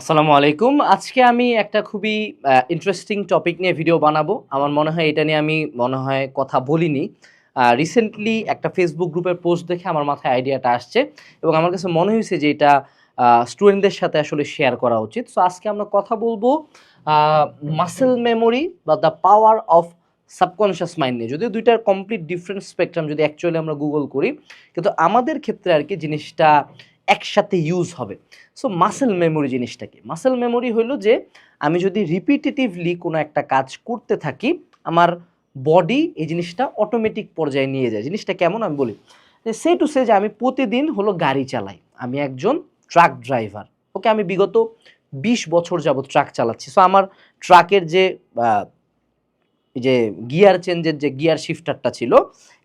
আসসালামু আলাইকুম। আজকে আমি একটা খুবই ইন্টারেস্টিং টপিক নিয়ে ভিডিও বানাবো। আমার মনে হয় এটা নিয়ে আমি মনে হয় কথা বলিনি। রিসেন্টলি একটা ফেসবুক গ্রুপের পোস্ট দেখে আমার মাথায় আইডিয়াটা আসছে এবং আমার কাছে মনে হয়েছে যে এটা স্টুডেন্টদের সাথে আসলে শেয়ার করা উচিত। সো আজকে আমরা কথা বলব মাসেল মেমোরি বা the power of subconscious mind নিয়ে। যদিও দুইটার কমপ্লিট ডিফারেন্ট স্পেকট্রাম যদি অ্যাকচুয়ালি আমরা গুগল করি, কিন্তু আমাদের ক্ষেত্রে আর কি জিনিসটা একসাথে ইউজ হবে। সো মাসেল মেমোরি জিনিসটা কি মাসেল মেমোরি হলো যে, আমি যদি রিপিটেটিভলি কোনো একটা কাজ করতে থাকি, আমার বডি এই জিনিসটা অটোমেটিক পর্যায়ে নিয়ে যায়। জিনিসটা কেমন আমি বলি? সে টু সে যে, আমি প্রতিদিন হলো গাড়ি চালাই। আমি একজন ট্রাক ড্রাইভার ওকে আমি বিগত বিশ বছর যাবত ট্রাক চালাচ্ছি। সো আমার ট্রাকের যে যে গিয়ার চেঞ্জের যে গিয়ার শিফটারটা ছিল,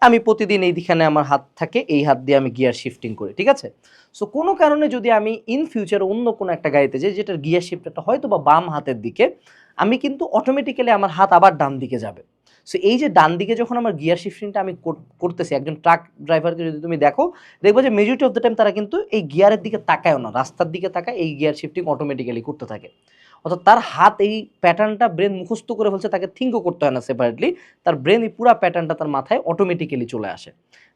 আমি প্রতিদিন এইখানে আমার হাত থাকে, এই হাত দিয়ে আমি গিয়ার শিফটিং করি, ঠিক আছে? সো কোনো কারণে যদি আমি ইন ফিউচার অন্য কোনো একটা গাড়িতে যাই, যেটার গিয়ার শিফটারটা হয়তো বা বাম হাতের দিকে, আমি কিন্তু অটোমেটিক্যালি আমার হাত আবার ডান দিকে যাবে। সো এই যে ডান দিকে যখন আমার গিয়ার শিফটিংটা আমি কর- করতেছি, একজন ট্রাক ড্রাইভারকে যদি তুমি দেখো, দেখব যে মেজরিটি অফ দ্য টাইম তারা কিন্তু এই গিয়ারের দিকে তাকায়ও না, রাস্তার দিকে তাকায় এই গিয়ার শিফটিং অটোমেটিক্যালি করতে থাকে। অর্থাৎ তার হাত এই প্যাটার্নটা ব্রেন মুখস্থ করে ফেলছে, তাকে থিঙ্কও করতে হয় না সেপারেটলি তার ব্রেন এই পুরো প্যাটার্নটা তার মাথায় অটোমেটিক্যালি চলে আসে।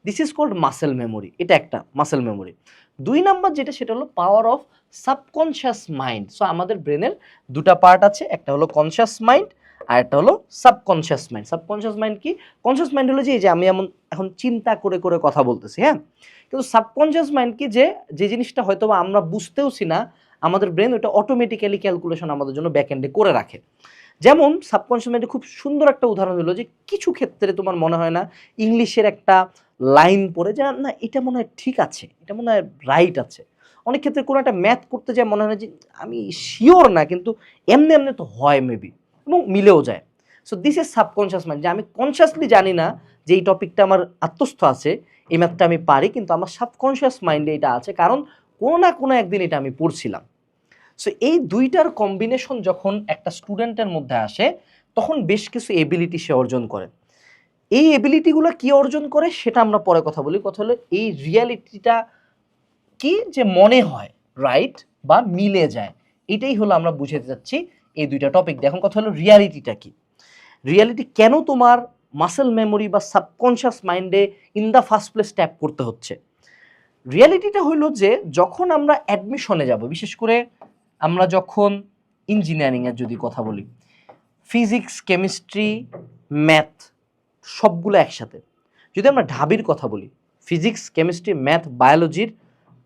This is called muscle memory এটা একটা মাসেল মেমোরি দুই নাম্বার যেটা, সেটা হলো power of subconscious mind so আমাদের ব্রেনের দুটা পার্ট আছে, একটা হলো কনশিয়াস মাইন্ড আর একটা হলো সাবকনশিয়াস মাইন্ড সাবকনশিয়াস মাইন্ড কি? কনশিয়াস মাইন্ড হলো যে, এই যে আমি এমন, এখন চিন্তা করে করে কথা বলতেছি হ্যাঁ? কিন্তু সাবকনশিয়াস মাইন্ড কি যে যে জিনিসটা হয়তো আমরা বুঝতেওছি না আমাদের ব্রেন ওটা অটোমেটিক্যালি ক্যালকুলেশন আমাদের জন্য ব্যাকএন্ডে করে রাখে। যেমন সাবকনশিয়াস মাইন্ডে খুব সুন্দর একটা উদাহরণ হলো যে, কিছু ক্ষেত্রে তোমার মনে হয় না ইংলিশের একটা লাইন পড়ে যে, না, এটা মনে হয় ঠিক আছে, এটা মনে হয় রাইট আছে। অনেক ক্ষেত্রে কোনো একটা ম্যাথ করতে যায়, মনে হয় না যে, আমি শিওর না, কিন্তু এমনি এমনি তো হয় মেবি এবং মিলেও যায়। So this is subconscious mind যে আমি কনসিয়াসলি জানি না যে এই টপিকটা আমার আত্মস্থ আছে, এই ম্যাথটা আমি পারি, কিন্তু আমার সাবকনশিয়াস মাইন্ডে এটা আছে। কারণ কোনো না কোনো একদিন এটা আমি পড়ছিলাম। সো এই দুইটার কম্বিনেশন যখন একটা স্টুডেন্টের মধ্যে আসে, তখন বেশ কিছু এবিলিটি সে অর্জন করে। এই এবিলিটিগুলো কি অর্জন করে সেটা আমরা পরে কথা বলি। কথা হলো, এই রিয়ালিটিটা কি যে মনে হয় রাইট বা মিলে যায়, এটাই হলো আমরা বুঝাতে যাচ্ছি এই দুইটা টপিক এখন কথা হলো রিয়ালিটিটা কি? রিয়ালিটি কেন তোমার মাসেল মেমোরি বা সাবকনশিয়াস মাইন্ডে in the first place tap করতে হচ্ছে? রিয়ালিটিটা হলো যে যখন আমরা অ্যাডমিশনে যাব, বিশেষ করে আমরা যখন ইঞ্জিনিয়ারিংয়ের যদি কথা বলি ফিজিক্স কেমিস্ট্রি ম্যাথ সবগুলো একসাথে। যদি আমরা ঢাবির কথা বলি ফিজিক্স কেমিস্ট্রি ম্যাথ বায়োলজির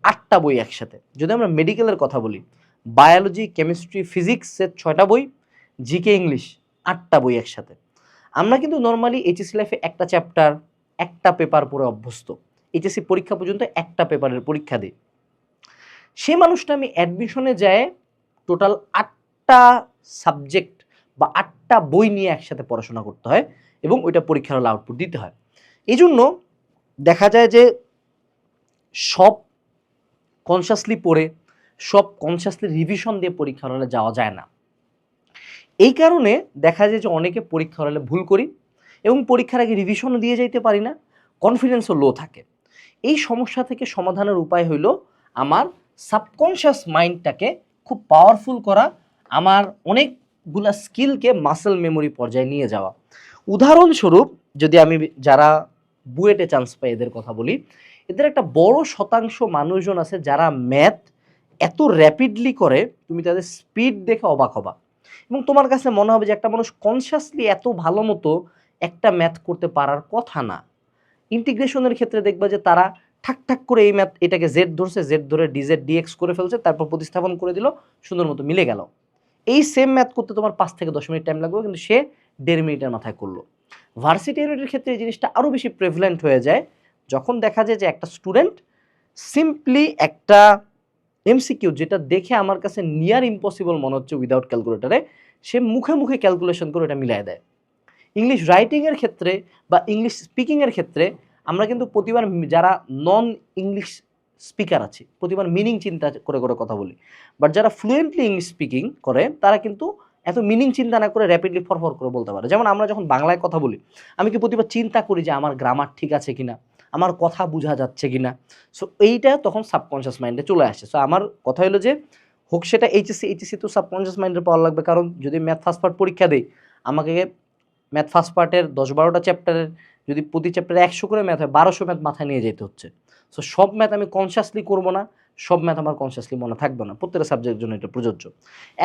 আটটা বই একসাথে। যদি আমরা মেডিকেলের কথা বলি বায়োলজি কেমিস্ট্রি ফিজিক্সের ছয়টা বই জিকে ইংলিশ আটটা বই একসাথে। আমরা কিন্তু নর্মালি এইচএসসি লাইফে একটা চ্যাপ্টার একটা পেপার পড়ে অভ্যস্ত। এইচএসসি পরীক্ষা পর্যন্ত একটা পেপারের পরীক্ষা দিই সে মানুষটা আমি অ্যাডমিশনে যায় টোটাল আটটা সাবজেক্ট বা আটটা বই নিয়ে একসাথে পড়াশোনা করতে হয় এবং ওইটা পরীক্ষার হলে আউটপুট দিতে হয়। এই জন্য দেখা যায় যে সব কনসিয়াসলি পড়ে, সব কনসিয়াসলি রিভিশন দিয়ে পরীক্ষার হলে যাওয়া যায় না। এই কারণে দেখা যায় যে অনেকে পরীক্ষার হলে ভুল করি এবং পরীক্ষার আগে রিভিশনও দিয়ে যাইতে পারি না কনফিডেন্সও লো থাকে। এই সমস্যা থেকে সমাধানের উপায় হইল আমার সাবকনশিয়াস মাইন্ডটাকে খুব পাওয়ারফুল করা, আমার অনেকগুলা স্কিলকে মাসেল মেমোরি পর্যায়ে নিয়ে যাওয়া। উদাহরণস্বরূপ, যদি আমি যারা বুয়েটে চান্স পাই এদের কথা বলি, এদের একটা বড় শতাংশ মানুষজন আছে যারা ম্যাথ এত র্যাপিডলি করে, তুমি তাদের স্পিড দেখে অবাক হবা। এবং তোমার কাছে মনে হবে যে একটা মানুষ কনসিয়াসলি এত ভালো মতো একটা ম্যাথ করতে পারার কথা না। ইন্টিগ্রেশনের ক্ষেত্রে দেখবা যে তারা ঠাক ঠাক করে এই ম্যাথ এটাকে জেড ধরছে জেড ধরে ডিজেড ডিএক্স করে ফেলছে, তারপর প্রতিস্থাপন করে দিল, সুন্দর মতো মিলে গেল। এই সেম ম্যাথ করতে তোমার পাঁচ থেকে দশ মিনিট টাইম লাগবে, কিন্তু সে দেড় মিনিটের মাথায় করল। ভার্সিটি ইউনিটের ক্ষেত্রে এই জিনিসটা আরও বেশি প্রেভলেন্ট হয়ে যায়, যখন দেখা যায় যে একটা স্টুডেন্ট সিম্পলি একটা এমসিকিউ যেটা দেখে আমার কাছে নিয়ার ইম্পসিবল মনে হচ্ছে উইদাউট ক্যালকুলেটারে সে মুখে মুখে ক্যালকুলেশন করে এটা মিলাই দেয়। ইংলিশ রাইটিংয়ের ক্ষেত্রে বা ইংলিশ স্পিকিংয়ের ক্ষেত্রে আমরা কিন্তু প্রতিবার যারা নন ইংলিশ স্পিকার আছে, প্রতিবার মিনিং চিন্তা করে করে কথা বলি। বাট যারা ফ্লুয়েন্টলি ইংলিশ স্পিকিং করে, তারা কিন্তু এত মিনিং চিন্তা না করে র্যাপিডলি ফরফর করে বলতে পারে। যেমন আমরা যখন বাংলায় কথা বলি, আমি কি প্রতিবার চিন্তা করি যে আমার গ্রামার ঠিক আছে কিনা? আমার কথা বোঝা যাচ্ছে কিনা? সো এইটা তখন সাবকনশিয়াস মাইন্ডে চলে আসে। সো আমার কথা হলো যে, হোক সেটা এইচএসসি এইচএসসি তো সাবকনশিয়াস মাইন্ডের পাওয়া লাগবে। কারণ যদি ম্যাথ ফার্স্ট পার্ট পরীক্ষা দেই, আমাকে ম্যাথ ফার্স্ট পার্টের দশ বারোটা চ্যাপ্টারের যদি প্রতি চ্যাপ্টারে একশো করে ম্যাথ হয়, বারোশো ম্যাথ মাথায় নিয়ে যেতে হচ্ছে। সো সব ম্যাথ আমি কনসিয়াসলি করব না, সব ম্যাথ আমার কনসিয়াসলি মনে থাকবে না। প্রত্যেকটা সাবজেক্টের জন্য এটা প্রযোজ্য।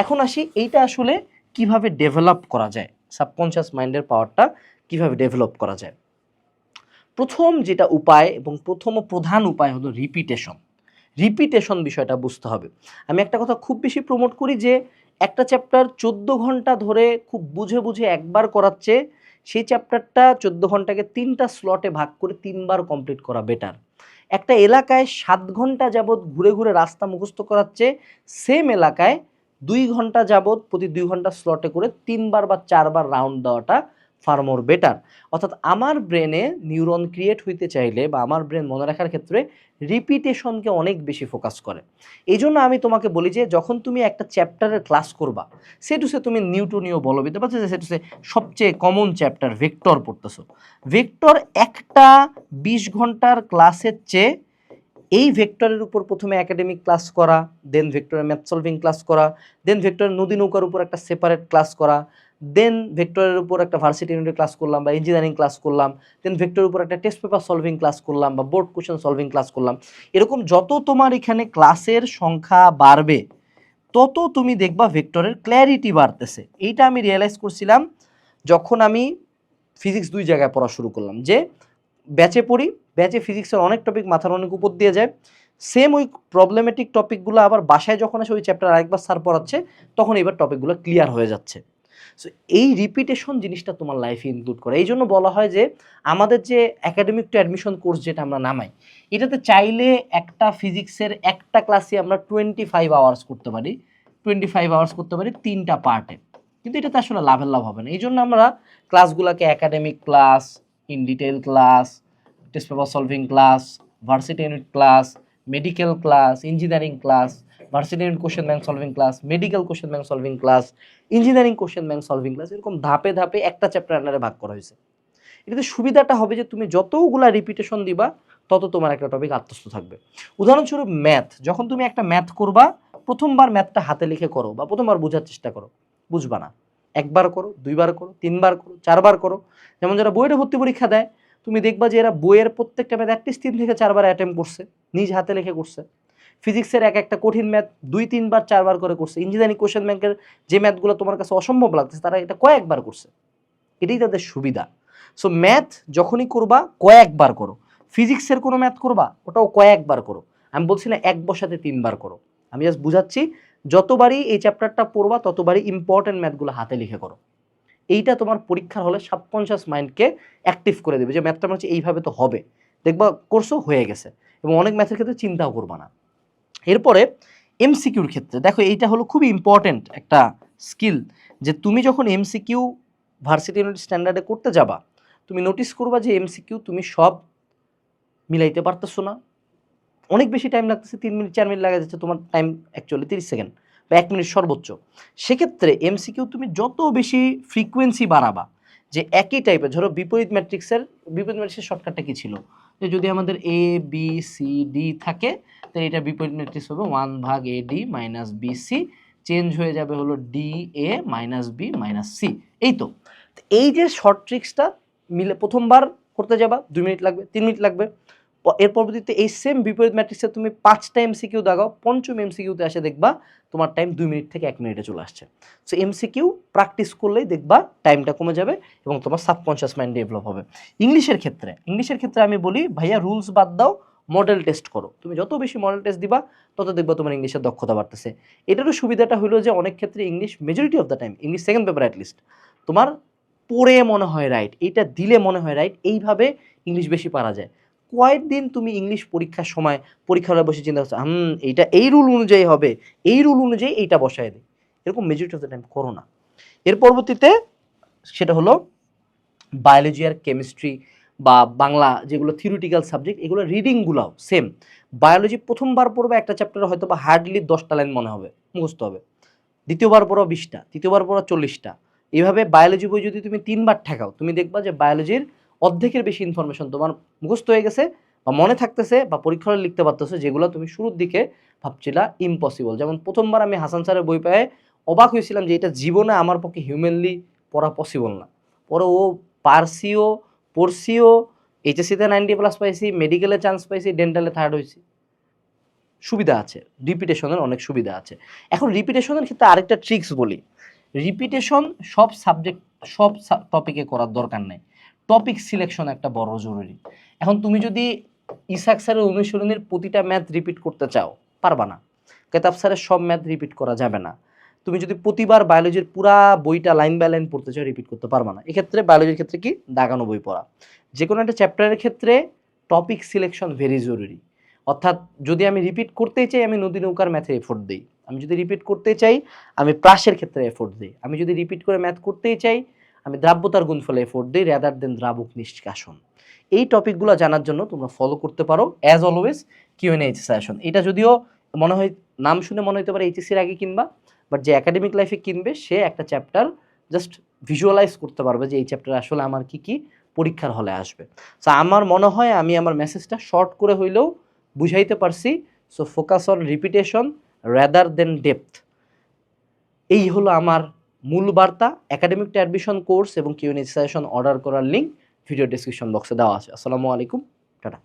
এখন আসি, এইটা আসলে কীভাবে ডেভেলপ করা যায়? সাবকনশিয়াস মাইন্ডের পাওয়ারটা কীভাবে ডেভেলপ করা যায়? প্রথম যেটা উপায় এবং প্রথম প্রধান উপায় হলো রিপিটেশন রিপিটেশন বিষয়টা বুঝতে হবে। আমি একটা কথা খুব বেশি প্রমোট করি যে একটা চ্যাপ্টার চোদ্দ ঘণ্টা ধরে খুব বুঝে বুঝে একবার করাচ্ছে, সেই চ্যাপ্টারটা চোদ্দ ঘন্টাকে তিনটা স্লটে ভাগ করে তিনবার কমপ্লিট করা বেটার একটা এলাকায় সাত ঘণ্টা যাবৎ ঘুরে ঘুরে রাস্তা মুখস্থ করাচ্ছে সেম এলাকায় দুই ঘণ্টা যাবৎ প্রতি দুই ঘণ্টা স্লটে করে তিনবার বা চারবার রাউন্ড দেওয়াটা ফার মোর বেটার অর্থাৎ আমার ব্রেনে নিউরন ক্রিয়েট হইতে চাইলে বা আমার ব্রেন মনে রাখার ক্ষেত্রে রিপিটেশনকে অনেক বেশি ফোকাস করে। এই জন্য আমি তোমাকে বলি যে, যখন তুমি একটা চ্যাপ্টারের ক্লাস করবা সেটুসে তুমি নিউটনীয় বলবিদ্যা বা সেটুসে সবচেয়ে কমন চ্যাপ্টার ভেক্টর পড়তেছো। ভেক্টর একটা বিশ ঘণ্টার ক্লাসের চেয়ে এই ভেক্টরের উপর প্রথমে একাডেমিক ক্লাস করা দেন ভেক্টরের ম্যাথ সলভিং ক্লাস করা দেন ভেক্টরের নদী নৌকার উপর একটা সেপারেট ক্লাস করা দেন ভেক্টরের উপর একটা ভার্সিটি ক্লাস করলাম বা ইঞ্জিনিয়ারিং ক্লাস করলাম। দেন ভেক্টরের উপর একটা টেস্ট পেপার সলভিং ক্লাস করলাম বা বোর্ড কোশ্চেন সলভিং ক্লাস করলাম। এরকম যত তোমার এখানে ক্লাসের সংখ্যা বাড়বে, তত তুমি দেখবা ভেক্টরের ক্ল্যারিটি বাড়তেছে। এইটা আমি রিয়েলাইজ করছিলাম যখন আমি ফিজিক্স দুই জায়গায় পড়া শুরু করলাম যে ব্যাচে পড়ি ব্যাচে ফিজিক্সের অনেক টপিক মাথার অনেক উপর দিয়ে যায়। সেম ওই প্রবলেমেটিক টপিকগুলো আবার বাসায় যখন আসে, ওই চ্যাপ্টার আরেকবার স্যার পড়াচ্ছে, তখন এবার টপিকগুলো ক্লিয়ার হয়ে যাচ্ছে। সো এই রিপিটেশন জিনিসটা তোমার লাইফে ইনক্লুড করে। এই জন্য বলা হয় যে, আমাদের যে একাডেমিক টু অ্যাডমিশন কোর্স যেটা আমরা নামাই, এটাতে চাইলে একটা ফিজিক্সের একটা ক্লাসে আমরা টোয়েন্টি ফাইভ আওয়ার্স করতে পারি। টোয়েন্টি ফাইভ আওয়ার্স করতে পারি তিনটা পার্টে কিন্তু এটাতে আসলে লাভের লাভ হবে না। এই জন্য আমরা ক্লাসগুলোকে academic class in detail class test paper solving class varsity class medical class engineering class varsity unit question bank solving class medical question bank solving class engineering question bank solving class এরকম ধাপে ধাপে একটা chapter আন্ডারে ভাগ করা হয়েছে। এটাতে সুবিধাটা হবে যে তুমি যতগুলা রিপিটেশন দিবা, তত তোমার একটা টপিক আত্মস্থ থাকবে। উদাহরণস্বরূপ ম্যাথ যখন তুমি একটা ম্যাথ করবা, প্রথমবার ম্যাথটা হাতে লিখে করো বা প্রথমবার বোঝার চেষ্টা করো, বুঝবা না। একবার করো, দুইবার করো, তিনবার করো, চারবার করো। যেমন যারা বইয়ের ভর্তি পরীক্ষা দেয়, তুমি দেখবা যে এরা বইয়ের প্রত্যেকটা ম্যাথ অ্যাটলিস্ট তিন থেকে চারবার অ্যাটেম্প করছে, নিজ হাতে লিখে করছে। ফিজিক্সের এক একটা কঠিন ম্যাথ দুই, তিনবার, চারবার করে করছে। ইঞ্জিনিয়ারিং কোশ্চেন ব্যাংকের যে ম্যাথগুলো তোমার কাছে অসম্ভব লাগতেছে, তারা এটা কয়েকবার করছে। এটাই তাদের সুবিধা। সো ম্যাথ যখনই করবা, কয়েকবার করো। ফিজিক্সের কোনো ম্যাথ করবা, ওটাও কয়েকবার করো। আমি বলছি না এক বসাতে তিনবার করো। আমি জাস্ট বুঝাচ্ছি, যতবারই এই চ্যাপ্টারটা পড়বা, ততবারই ইম্পর্টেন্ট ম্যাথগুলো হাতে লিখে করো। এইটা তোমার পরীক্ষার হলে সাবকনশিয়াস মাইন্ডকে অ্যাক্টিভ করে দেবে যে ম্যাথটা মনে হচ্ছে এইভাবে তো হবে। দেখবা কোর্সও হয়ে গেছে। এবং অনেক ম্যাথের ক্ষেত্রে চিন্তাও করবা না। এরপরে এমসিকিউর ক্ষেত্রে, দেখো এইটা হলো খুবই ইম্পর্ট্যান্ট একটা স্কিল যে তুমি যখন এমসিকিউ ভার্সিটি ইউনিট স্ট্যান্ডার্ডে করতে যাবা, তুমি নোটিস করবা যে এমসিকিউ তুমি সব মিলাইতে পারতেছো না। অনেক বেশি টাইম লাগতেছে, তিন মিনিট চার মিনিট লাগা যাচ্ছে, তোমার টাইম অ্যাকচুয়ালি তিরিশ সেকেন্ড বা এক মিনিট সর্বোচ্চ। সেক্ষেত্রে এমসিকিউ তুমি যত বেশি ফ্রিকোয়েন্সি বাড়াবা, যে একই টাইপের ধরো বিপরীত ম্যাট্রিক্সের বিপরীত ম্যাট্রিক্সের শর্টকাটটা কী ছিল? যে যদি আমাদের এ বি সি ডি থাকে তাহলে এটা বিপরীত ম্যাট্রিক্স হবে ওয়ান ভাগ A D minus B C. Change হয়ে যাবে হলো D A minus B minus C. এই তো। তো এই যে শর্ট ট্রিক্সটা মিলে প্রথমবার করতে যাবা, দুই মিনিট লাগবে, তিন মিনিট লাগবে। এর পরবর্তীতে এই সেম বিপরীত ম্যাট্রিক্সে তুমি পাঁচটা এমসিকিউ দাগাও, পঞ্চম এমসিকিউতে আসে দেখবা তোমার টাইম দুই মিনিট থেকে এক মিনিটে চলে আসছে। সো এমসিকিউ প্র্যাকটিস করলেই দেখবা টাইমটা কমে যাবে এবং তোমার সাবকনশিয়াস মাইন্ড ডেভেলপ হবে। ইংলিশের ক্ষেত্রে ইংলিশের ক্ষেত্রে আমি বলি, ভাইয়া রুলস বাদ দাও মডেল টেস্ট করো। তুমি যত বেশি মডেল টেস্ট দিবা, তত দেখবা তোমার ইংলিশের দক্ষতা বাড়তেছে। এটারও সুবিধাটা হলো যে, অনেক ক্ষেত্রে English majority of the time English second paper at least তোমার পড়ে মনে হয় রাইট এইটা দিলে মনে হয় রাইট এইভাবে ইংলিশ বেশি পারা যায়। কয়েকদিন তুমি ইংলিশ পরীক্ষার সময় পরীক্ষা হলে বসে চিন্তা করছ, হুম, এইটা এই রুল অনুযায়ী হবে, এই রুল অনুযায়ী এইটা বসায় দেয় এরকম মেজরিটি অফ দ্য টাইম করো না। এর পরবর্তীতে সেটা হলো বায়োলজি আর কেমিস্ট্রি বা বাংলা যেগুলো থিওরিটিক্যাল সাবজেক্ট এগুলো রিডিংগুলোও সেম বায়োলজি প্রথমবার পড়বে একটা চ্যাপ্টারে হয়তো বা হার্ডলি দশটা লাইন মনে হবে, মুখস্থ হবে। দ্বিতীয়বার পড়ো বিশটা, তৃতীয়বার পড়ো চল্লিশটা। এইভাবে বায়োলজি বই যদি তুমি তিনবার ঠেকাও, তুমি দেখবা যে বায়োলজির অর্ধেকের বেশি ইনফরমেশন তোমার মুখস্থ হয়ে গেছে বা মনে থাকতেছে বা পরীক্ষা লিখতে পারতেছে, যেগুলো তুমি শুরুর দিকে ভাবছিলা ইম্পসিবল যেমন প্রথমবার আমি হাসান স্যারের বই পেয়ে অবাক হয়েছিলাম যে এটা জীবনে আমার পক্ষে হিউম্যানলি পড়া পসিবল না। পরে ও পার্সিও পড়সিও এইচএসসিতে নাইনটি প্লাস পাইছি মেডিকেলে চান্স পাইছি ডেন্টালে থার্ড হয়েছি সুবিধা আছে রিপিটেশনের অনেক সুবিধা আছে। এখন রিপিটেশনের ক্ষেত্রে আরেকটা ট্রিক্স বলি। রিপিটেশন সব সাবজেক্ট সব টপিকে করার দরকার নেই। টপিক সিলেকশন একটা বড় জরুরি। এখন তুমি যদি ইসাক স্যারের অনুশীলনীর প্রতিটা ম্যাথ রিপিট করতে চাও, পারবা না। কেতাব স্যারের সব ম্যাথ রিপিট করা যাবে না। তুমি যদি প্রতিবার বায়োলজির পুরা বইটা লাইন বাই লাইন পড়তে চাও রিপিট করতে পারবা না। এক্ষেত্রে বায়োলজির ক্ষেত্রে কি? দাগানো বই পড়া। যে কোনো একটা চ্যাপ্টারের ক্ষেত্রে টপিক সিলেকশন ভেরি জরুরি। অর্থাৎ যদি আমি রিপিট করতে চাই, আমি নদী নৌকার ম্যাথে এফোর্ট দিই। আমি যদি রিপিট করতে চাই, আমি প্রাসের ক্ষেত্রে এফোর্ট দিই। আমি যদি রিপিট করে ম্যাথ করতেই চাই, আমি দ্রাব্যতার গুণফলে এফোর্ট দিই র্যাদার দেন দ্রাবক নিষ্কাশন। এই টপিকগুলো জানার জন্য তোমরা ফলো করতে পারো। As always Q N H session এটা যদিও মনে হয়, নাম শুনে মনে হতে পারে এইচএসির আগে কিনবা। বাট যে একাডেমিক লাইফে কিনবে, সে একটা চ্যাপ্টার জাস্ট ভিজুয়ালাইজ করতে পারবে যে এই চ্যাপ্টার আসলে আমার কি কি পরীক্ষার হলে আসবে। সো আমার মনে হয় আমি আমার মেসেজটা শর্ট করে হইলেও বুঝাইতে পারছি। So focus on repetition rather than depth এই হলো আমার মূল বার্তা। একাডেমিক অ্যাডমিশন কোর্স এবং সেশন অর্ডার করার লিঙ্ক ভিডিও ডিসক্রিপশন বক্সে দেওয়া আছে। আসসালামু আলাইকুম, টাটা।